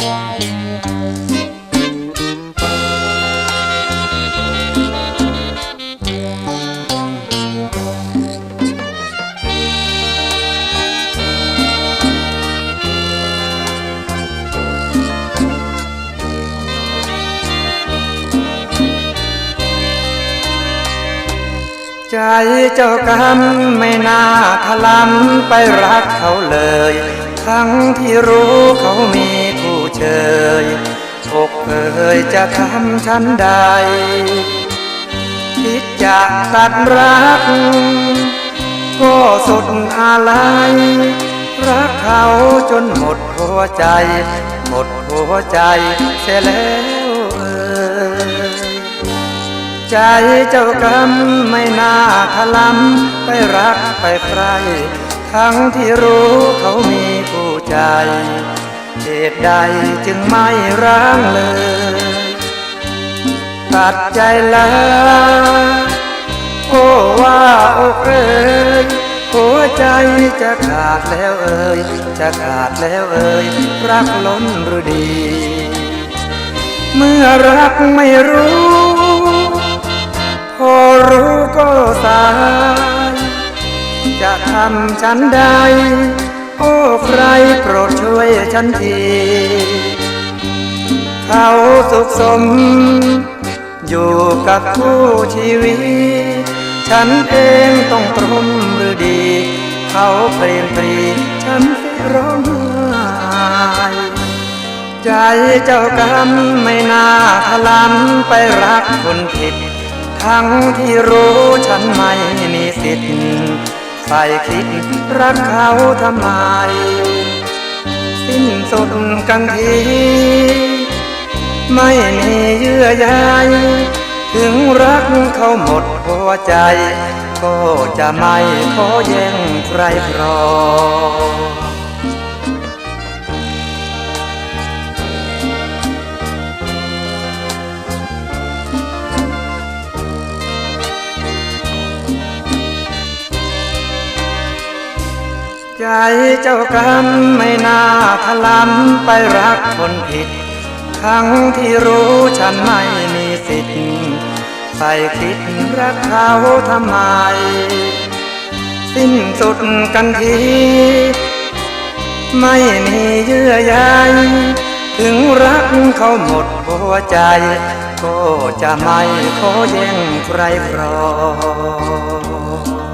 Bye. ใจเจ้ากรรมไม่น่าทะลำไปรักเขาเลย ทั้งที่รู้เขามีผู้เชยอกเอ่ยจะทำฉันใดคิดจะตัดรัก ก็สุดอะไรรักเขาจนหมดหัวใจ หมดหัวใจเสียแล้ว ใจเจ้ากรรมไม่น่าทะลำไปรักไปใคร ทั้งที่รู้เขามีผู้ใจเหตุใดจึงไม่ร้างเลย ตัดใจแล้วโอ้ว่าอกเอ่ยหัวใจจะขาดแล้วเอ่ยจะขาดแล้วเอ่ยรักล้นหรือดี เมื่อรักไม่รู้ สายจะทำฉันได้โอ้ใครโปรดช่วยฉันที เขาสุขสม อยู่กับคู่ชีวิต ฉันเองต้องตรมหรือดี เขาเปลี่ยนปรี ฉันสิร้องไห้ใจเจ้ากรรมไม่น่าทะลำไปรักคนผิด ทั้งที่รู้ฉันไม่มีสิทธิ์ใส่คิดรักเขาทำไม สิ้นสุดกันที ไม่มีเยื่อใยถึงรักเขาหมดหัวใจ ก็จะไม่ขอแย่งใครครอง ใจเจ้ากรรมไม่น่าทะลำไปรักคนผิด ทั้งที่รู้ฉันไม่มีสิทธิ์ใส่คิดรักเขาทำไม สิ้นสุดกันที ไม่มีเยื่อใยถึงรักเขาหมดหัวใจ ก็จะไม่ขอแย่งใครครอง